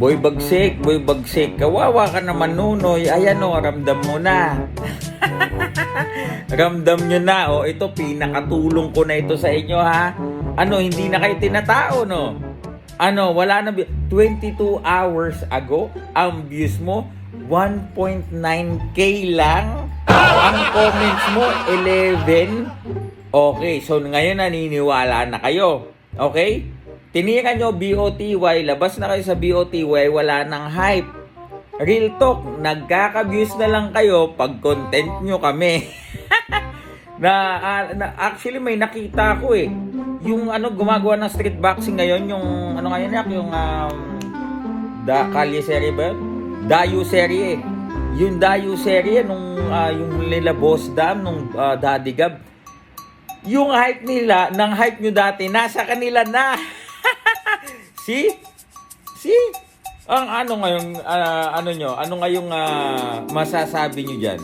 Boy bagsik, boy bagsik. Kawawa ka naman nunoy. Ayan o, ramdam mo na. ramdam nyo na. O, ito, pinakatulong ko na ito sa inyo, ha? Ano, hindi na kayo tinatao, no? Ano, wala na. bi- 22 hours ago, ang views mo, 1.9k lang. Ang comments mo, 11. Okay, so ngayon naniniwala na kayo. Okay? Tinira nyo BOTY, labas na kayo sa BOTY, wala nang hype. Real talk, nagkaka-views na lang kayo pag content nyo kami. na, ah, na actually may nakita ko eh. Yung ano gumagawa ng street boxing ngayon, yung ano ngayon yak, yung um, da Kalye serie ba? Dayu serie. Yung Dayu serie nung ah, yung nila Boss Dam nung ah, Daddy Gab. Yung hype nila, ng hype nyo dati, nasa kanila na. See? See? Ang ano ngayon, ah, ano nyo, ano ngayong ah, masasabi nyo dyan?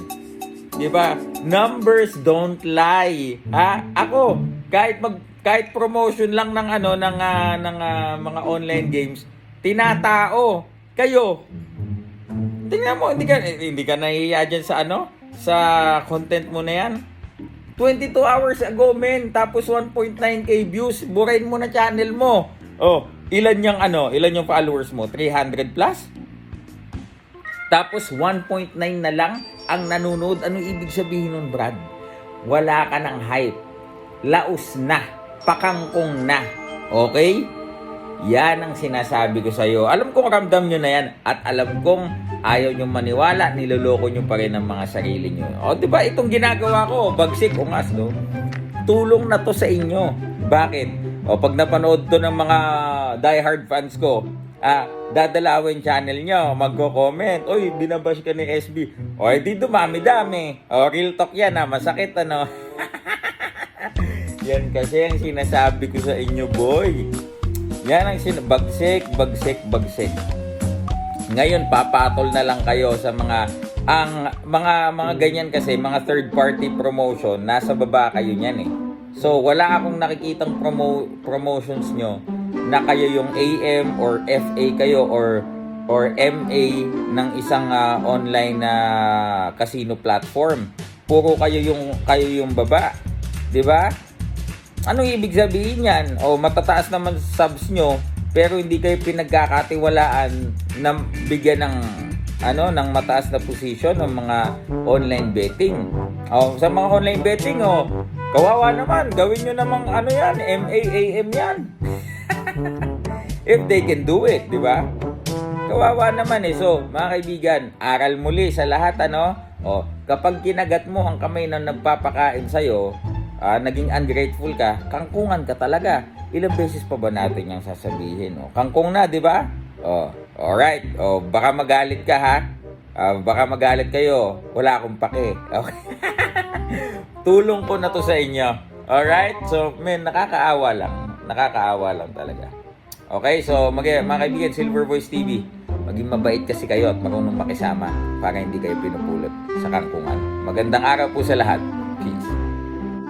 Di ba? Numbers don't lie. Ha? Ako, kahit mag kahit promotion lang ng ano ng ah, ng ah, mga online games, tinatao. Kayo. Tingnan mo, hindi ka hindi ka nahihiya dyan sa ano? Sa content mo na yan. 22 hours ago, men. Tapos 1.9k views. Burahin mo na channel mo. Oh, ilan yung ano? Ilan yung followers mo? 300 plus? Tapos 1.9 na lang ang nanonood. Ano ibig sabihin nun, Brad? Wala ka ng hype. Laos na. Pakangkong na. Okay? Yan ang sinasabi ko sa'yo. Alam kong ramdam nyo na yan. At alam kong ayaw nyo maniwala. Niloloko nyo pa rin ang mga sarili nyo. O, di ba itong ginagawa ko? Bagsik o ngas, no? Tulong na to sa inyo. Bakit? O, pag napanood to ng mga diehard fans ko, ah, dadalawin channel nyo, magko-comment, Uy, binabash ka ni SB. O, di dumami-dami. O, real talk yan, ha? Masakit, ano? yan kasi ang sinasabi ko sa inyo, boy. Yan ang sin bagsik, bagsik, bagsik. Ngayon papatol na lang kayo sa mga ang mga mga ganyan kasi mga third party promotion nasa baba kayo niyan eh. So wala akong nakikitang promo promotions nyo na kayo yung AM or FA kayo or or MA ng isang ah, online na casino platform. Puro kayo yung kayo yung baba. 'Di ba? Anong ibig sabihin yan? O matataas naman subs nyo, pero hindi kayo pinagkakatiwalaan na bigyan ng ano ng mataas na position ng mga online betting. O sa mga online betting oh, kawawa naman, gawin nyo namang ano yan, MAAM yan. If they can do it, di ba? Kawawa naman eh. So, mga kaibigan, aral muli sa lahat ano. O, kapag kinagat mo ang kamay ng nagpapakain sa'yo, ah, naging ungrateful ka, kangkungan ka talaga. Ilang beses pa ba natin yung sasabihin? O, kangkong na, di ba? O, alright. O, baka magalit ka ha. Ah, baka magalit kayo. Wala akong pake. Okay. Tulong ko na to sa inyo. Alright? So, men, nakakaawa lang. Nakakaawa lang talaga. Okay, so mag mga kaibigan, Silver Voice TV, maging mabait kasi kayo at marunong makisama para hindi kayo pinupulot sa kangkungan. Magandang araw po sa lahat.